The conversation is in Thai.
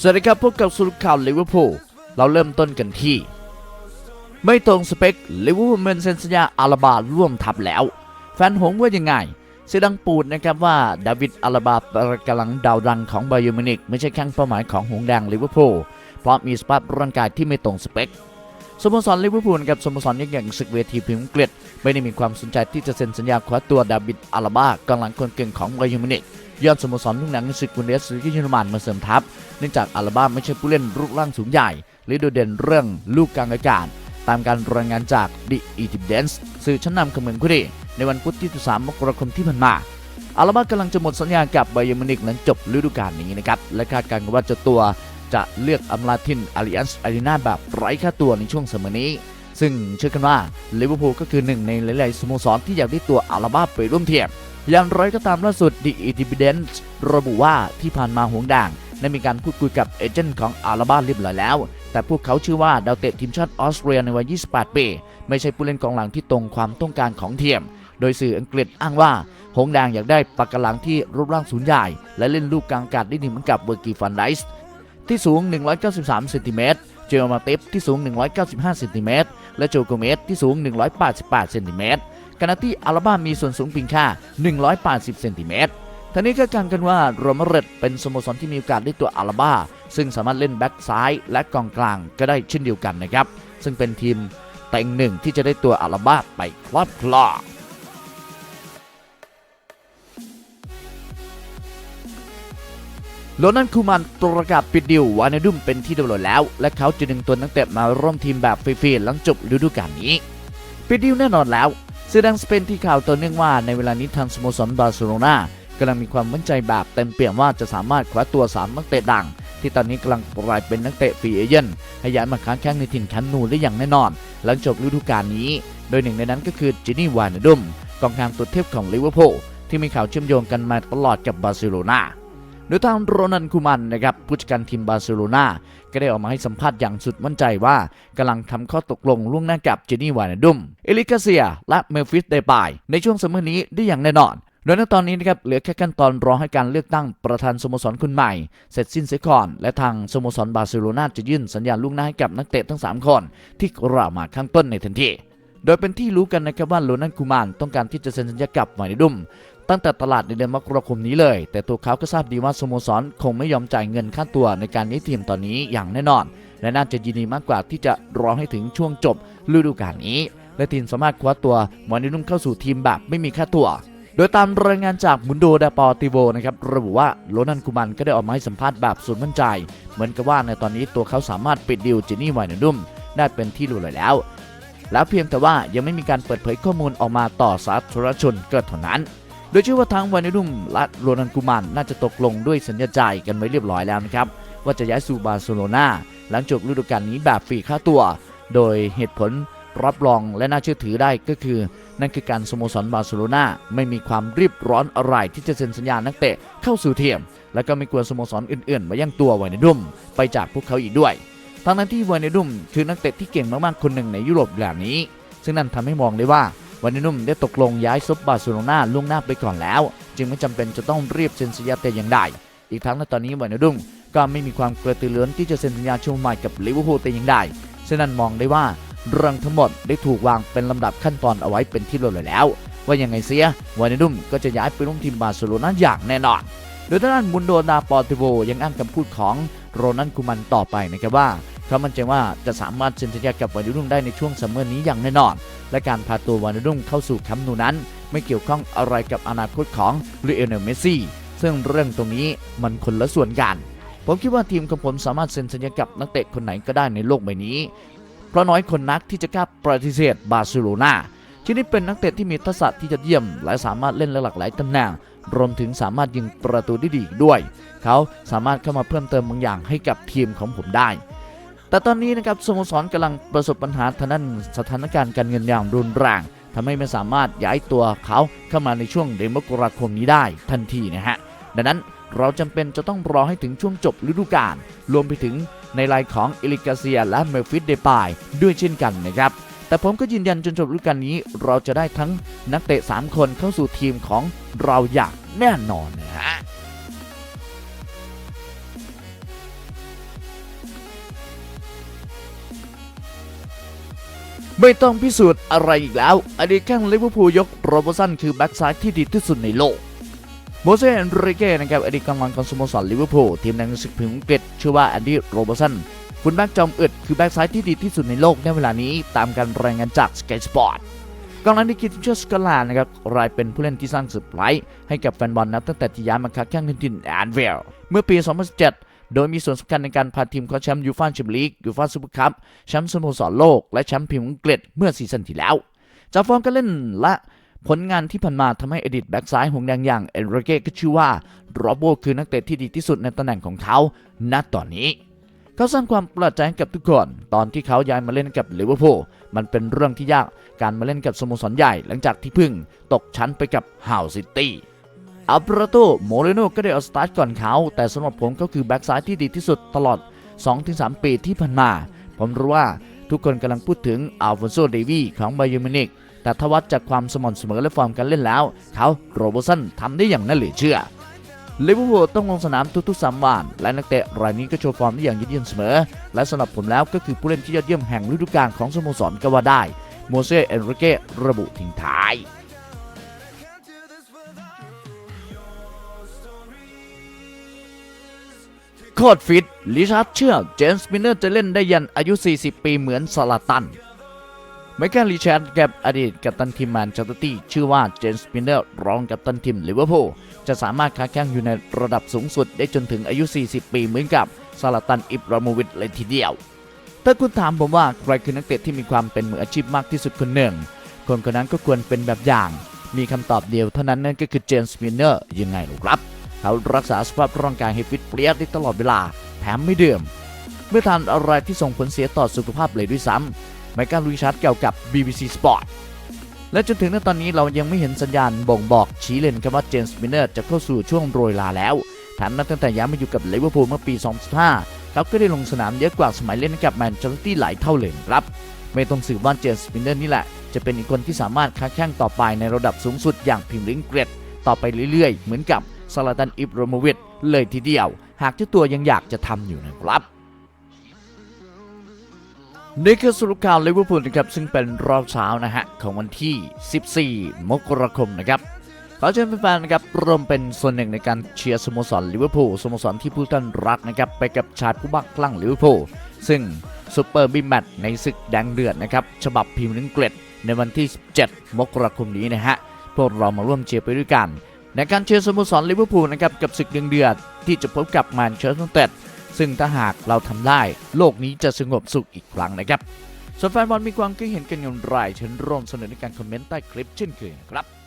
สวัสดีครับพบกับสรุปข่าวลิเวอร์พูลเราเริ่มต้นกันที่ ไม่ตรงสเปคลิเวอร์พูลเมนเซ็นสัญญาอาราบาร่วมทับแล้ว แฟนหงว่ายังไงเสียดังปูดนะครับว่าดาวิดอาราบากำลังดาวดังของไบายอมินิกไม่ใช่แข้งเป้าหมายของหงแดงลิเวอร์พูลเพราะมีสภาพร่างกายที่ไม่ตรงสเปค สโมสรลิเวอร์พูลกับสโมสรยักษ์ใหญ่ศึกเวทีพรีเมียร์อังกฤษไม่ได้มีความสนใจที่จะเซ็นสัญญาคว้าตัวดาวิดอาราบากำลังคนเก่งของไบาเยอร์มินิกยอดสโมสรลูกหนังในศึกบุนเดสลีกเยอรมันมาเสริมทัพเนื่องจากอาราบาไม่ใช่ผู้เล่นรูปร่างสูงใหญ่หรือโดดเด่นเรื่องลูกกลางอากาศตามการรายงานจาก The e t i d e n c e สื่อชั้นนำของเมืองคุรีในวันพุธที่13มกราคมที่ผ่านมาอาราบากำลังจะหมดสัญญากับไบเยอร์มินิกหลังจบฤดูกาลนี้นะครับและคาดการณ์ว่าจะตัว จะเลือกอำลาทินอาริอันส์อารีนาแบบไร้ค่าตัวในช่วงเสมอนี้ ซึ่งเชื่อกันว่าลิเวอร์พูลก็คือหนึ่งในหลายๆสโมสรที่อยากได้ตัวอาราบาไปร่วมเทีมอย่างไรก็ตามล่าสุด The Independent ระบุว่าที่ผ่านมาหวงด่างได้มีการพูดคุยกับเอเจนต์ของอาราบาเรียบร้อยแล้ว แต่พวกเขาชื่อว่าดาวเตะทีมชาติออสเตรียในวัย 28 ปี ไม่ใช่ผู้เล่นกองหลังที่ตรงความต้องการของเทียม โดยสื่ออังกฤษอ้างว่า หงแดงอยากได้ปากกาหลังที่รูปร่างสูงใหญ่ และเล่นลูกกลางอากาศได้ดีเหมือนกับเบอร์กีฟันไดส์ ที่สูง 193เซนติเมตรเจอมาเตฟที่สูง 195เซนติเมตรและโจโกเมสที่สูง 188เซนติเมตรขณะที่อาราบ้ามีส่วนสูงเพียงแค่180เซนติเมตรท่านี้ก็กันกันว่าโรมาเรตเป็นสโมสรที่มีโอกาสได้ตัวอาราบ้าซึ่งสามารถเล่นแบ็กซ้ายและกองกลางก็ได้เช่นเดียวกันนะครับ ซึ่งเป็นทีมเต็งหนึ่งที่จะได้ตัวอาราบ้าไปครอบครอง โรนันคูมันประกาศปิดดิววานดุมเป็นที่เรียบร้อยแล้ว และเขาจะดึงตัวนักเตะมาร่วมทีมแบบฟรีๆหลังจบฤดูกาลนี้ ปิดดิวแน่นอนแล้วสื่อดังสเปนที่ข่าวต่อเนื่องว่าในเวลานี้ทางสโมสรบาร์เซโลนากำลังมีความมั่นใจแบบเต็มเปี่ยมว่าจะสามารถคว้าตัว3นักเตะดัง ที่ตอนนี้กำลังกลายเป็นนักเตะฟรีเอเจนต์ให้ย้ายมาค้าแข้งในถิ่นแคันนูได้อย่างแน่นอน หลังจบฤดูกาลนี้ โดยหนึ่งในนั้นก็คือจินี่วานดุมกองกลางตัวเทพของลิเวอร์พูลที่มีข่าวเชื่อมโยงกันมาตลอดกับบาร์เซโลนา โดยทางโรนันคูมันนะครับผู้จัดการทีมบาร์เซโลนาก็ได้ออกมาให้สัมภาษณ์อย่างสุดมั่นใจว่ากำลังทำข้อตกลงล่วงหน้ากับเจนี่วานดุมเอลิกาเซีย และเมลฟิสเดปายในช่วงสมัยนี้ได้อย่างแน่นอนโดยในตอนนี้นะครับเหลือแค่ขั้นตอนรอให้การเลือกตั้งประธานสโมสรคนใหม่ เสร็จสิ้นเสียก่อน และทางสโมสรบาร์เซโลนาจะยื่นสัญญาล่วงหน้าให้กับนักเตะทั้ง 3 คน ที่กล่าวมาข้างต้นในทันที โดยเป็นที่รู้กันนะครับว่าโรนันคูมานต้องการที่จะเซ็นสัญญากับวานดุม ตั้งแต่ตลาดในเดือนมกราคมนี้เลย แต่ตัวเขาก็ทราบดีว่าสโมสรคงไม่ยอมจ่ายเงินค่าตัวในการย้ายทีมตอนนี้อย่างแน่นอน และน่าจะยินดีมากกว่าที่จะรอให้ถึงช่วงจบฤดูกาลนี้ และทีมสามารถคว้าตัวมอนินุ่มเข้าสู่ทีมแบบไม่มีค่าตัวโดยตามรายงานจากมุนโดเดปอติโวนะครับระบุว่าโรนันคูมันก็ได้ออกมาให้สัมภาษณ์แบบสุดมั่นใจ เหมือนกับว่าในตอนนี้ตัวเขาสามารถปิดดิวจินี่ไวนาดุมได้เป็นที่รู้เลยแล้ว แล้วเพียงแต่ว่ายังไม่มีการเปิดเผยข้อมูลออกมาต่อสาธารณชนเก็เท่านั้น โดยเชื่อว่าทั้งวานิดุมและโรนันกูมันน่าจะตกลงด้วยสัญญาใจกันไว้เรียบร้อยแล้วนะครับ ว่าจะย้ายสู่บาร์เซโลนาหลังจบฤดูกาลนี้แบบฟรีค่าตัว โดยเหตุผลรับรองและน่าเชื่อถือได้ก็คือ นั่นคือการสโมสรบาร์เซโลนาไม่มีความรีบร้อนอะไรที่จะเซ็นสัญญานักเตะเข้าสู่เทียม และก็ไม่กลัวสโมสรอื่นๆมาแย่งตัววานิดุมไปจากพวกเขาอีกด้วยทั้งนั้นที่วานิดุมคือนักเตะที่เก่งมากๆคนหนึ่งในยุโรปแบบนี้ ซึ่งนั่นทำให้มองได้ว่า วันนินุ่มได้ตกลงย้ายซบบาร์เซโลนาล่วงหน้าไปก่อนแล้ว จึงไม่จำเป็นจะต้องรีบเซ็นสัญญาแต่อย่างใดอีกทั้งในตอนนี้วันนินุ่มก็ไม่มีความกระตือรือร้นที่จะเซ็นสัญญาช่วงใหม่กับลิเวอร์พูลแต่อย่างใดฉะนั้นมองได้ว่าเรื่องทั้งหมดได้ถูกวางเป็นลำดับขั้นตอนเอาไว้เป็นที่เรียบร้อยแล้ว ว่ายังไงเสียวานินุ่มก็จะย้ายไปร่วมทีมบาร์เซโลนาอย่างแน่นอน โดยทางด้านมุนโดนาปอติโวยังอ้างคำพูดของโรนันคูมันต่อไปนะครับว่า เขามันใจว่าจะสามารถเซ็นสัญญากับวานิดุมได้ในช่วงซัมเมอร์นี้อย่างแน่นอน และการพาตัววานิดุมเข้าสู่แคมป์นูนั้น ไม่เกี่ยวข้องอะไรกับอนาคตของลีเอเนลเมสซี่ซึ่งเรื่องตรงนี้มันคนละส่วนกัน ผมคิดว่าทีมของผมสามารถเซ็นสัญญากับนักเตะคนไหนก็ได้ในโลกใบนี้ เพราะน้อยคนนักที่จะกล้าปฏิเสธบาร์เซโลนาที่นี่เป็นนักเตะที่มีทักษะที่จะเยี่ยม และสามารถเล่นหลากหลายตำแหน่งรวมถึงสามารถยิงประตูได้ดีด้วย เขาสามารถเข้ามาเพิ่มเติมบางอย่างให้กับทีมของผมได้ แต่ตอนนี้นะครับสโมสรกำลังประสบปัญหาทางด้านสถานการณ์การเงินอย่างรุนแรงทำให้ไม่สามารถย้ายตัวเขาเข้ามาในช่วงเดือนมกราคมนี้ได้ทันทีนะฮะ ดังนั้นเราจำเป็นจะต้องรอให้ถึงช่วงจบฤดูกาลรวมไปถึงในรายของเอลิกาเซียและเมลฟิสเดปายด้วยเช่นกันนะครับ แต่ผมก็ยืนยันจนจบฤดูกาลนี้ เราจะได้ทั้งนักเตะ 3 คนเข้าสู่ทีมของเราอย่างแน่นอนนะฮะ ไม่ต้องพิสูจน์อะไรอีกแล้ว อดีตแข้งลิเวอร์พูลยกโรบสันคือแบ็กซ้ายที่ดีที่สุดในโลกโมเสสเอนริเก้นะครับอดีตกองหลังของสโมสรลิเวอร์พูลทีมในศึกพรีเมียร์อังกฤษชื่อว่าแอนดี้โรบสันคุณแบ็กจอมอึดคือแบ็กซ้ายที่ดีที่สุดในโลกในเวลานี้ตามการรายงานจากสกายสปอร์ตกองหลังที่คิดเชื่อสกอตแลนด์นะครับรายเป็นผู้เล่นที่สร้างเซอร์ไพรส์ให้กับแฟนบอลนับตั้งแต่ที่ย้ายมาค้าแข่งที่ดินแอนเวลเมื่อปี 2017 โดยมีส่วนสำคัญในการพาทีมคว้าแชมป์ยูฟ่าแชมเปี้ยนลีกยูฟ่าซูเปอร์คัพแชมป์สโมสรโลก และแชมป์พรีเมียร์อังกฤษเมื่อซีซั่นที่แล้ว จากฟอร์มการเล่นและผลงานที่ผ่านมาทำให้อดีตแบ็กซ้ายหงแดงอย่างเอนริเก้ก็ชื่อว่าโรโบคือนักเตะที่ดีที่สุดในตำแหน่งของเขาณตอนนี้ เขาสร้างความประหลาดใจกับทุกคน ตอนที่เขาย้ายมาเล่นกับลิเวอร์พูลมันเป็นเรื่องที่ยากการมาเล่นกับสโมสรใหญ่หลังจากที่พึ่งตกชั้นไปกับฮาวซิตี้ อัลเบรโตโมเรโนก็ได้เอาสตาร์ทก่อนเขา แต่สำหรับผมก็คือแบ็กซ้ายที่ดีที่สุดตลอด 2-3 ปีที่ผ่านมา ผมรู้ว่าทุกคนกำลังพูดถึงอัลฟอนโซเดวีของไบเยอร์มินิกแต่ถวัดจากความสม่ำเสมอและฟอร์มการเล่นแล้ว เขาโรบอสันทำได้อย่างน่าเหลือเชื่อลิเวอร์พูลต้องลงสนามทุกๆสามวันและนักเตะรายนี้ก็โชว์ฟอร์มได้อย่างยอดเยี่ยมเสมอ และสำหรับผมแล้วก็คือผู้เล่นที่ยอดเยี่ยมแห่งฤดูกาลของสโมสรก็ว่าได้ โมเสสเอนริเก้ระบุทิ้งท้าย โคตรฟิต ลิชาร์ดเชื่อเจมส์มินเนอร์จะเล่นได้ยันอายุ 40 ปีเหมือนสลาตันไมเคิลลิชาร์ดกับอดีตกัปตันทีมแมนเชสเตอร์ตี้ชื่อว่าเจมส์มินเนอร์รองกัปตันทีมลิเวอร์พูลจะสามารถค้าแข่งอยู่ในระดับสูงสุดได้จนถึงอายุ 40 ปีเหมือนกับซาลาตันอิบราโมวิชเลยทีเดียว ถ้าคุณถามผมว่าใครคือนักเตะที่มีความเป็นมืออาชีพมากที่สุดคนหนึ่ง คนคนนั้นก็ควรเป็นแบบอย่าง มีคำตอบเดียวเท่านั้นนั่นก็คือเจมส์มินเนอร์ยังไงหรอครับ เขารักษาสภาพร่างกายให้ฟิตเปรี้ยได้ตลอดเวลา แถมไม่ดื่มเมื่อทานอะไรที่ส่งผลเสียต่อสุขภาพเลยด้วยซ้ำไมเคิลลุยชาร์ดเกี่ยวกับ BBC Sport และจนถึงตอนนี้เรายังไม่เห็นสัญญาณบ่งบอกชี้เลนครับว่าเจมส์มินเนอร์จะเข้าสู่ช่วงโรยลาแล้วแถมนับตั้งแต่ย้ายมาอยู่กับลิเวอร์พูลเมื่อปี 2015เขาก็ได้ลงสนามเยอะกว่าสมัยเล่นกับแมนเชสเตอร์ตี้หลายเท่าเลยครับ ไม่ต้องสืบว่าเจมส์มินเนอร์นี่แหละ จะเป็นอีกคนที่สามารถค้าแข่งต่อไปในระดับสูงสุดอย่างพรีเมียร์ลีกอังกฤษต่อไปเรื่อยๆ เหมือนกับ ซาลาตันอิบรโมวิชเลยทีเดียว หากเจ้าตัวยังอยากจะทำอยู่นะครับนี่คือสรุปข่าวลิเวอร์พูลนะครับซึ่งเป็นรอบเช้านะฮะของวันที่ 14 มกราคมนะครับขอเชิญแฟนๆนะครับร่วมเป็นส่วนหนึ่งในการเชียร์สโมสรลิเวอร์พูลสโมสรที่ผู้ท่านรักนะครับไปกับชาติผู้บักคลั่งลิเวอร์พูลซึ่งซูเปอร์บิมแมตในศึกแดงเดือดนะครับฉบับพรีเมียร์ลีกอังกฤษในวันที่ 17 มกราคมนี้นะฮะพวกเรามาร่วมเชียร์ไปด้วยกัน ในการเชียร์สโมสรลิเวอร์พูลนะครับกับศึกเดงเดือดที่จะพบกับแมนเชสเตอร์ยูไนเต็ดซึ่งถ้าหากเราทำได้ โลกนี้จะสงบสุขอีกครั้งนะครับส่วนแฟนบอลมีความคิดเห็นกันอย่างไรเชิญร่วมเสนอในการคอมเมนต์ใต้คลิปเช่นเคยนะครับ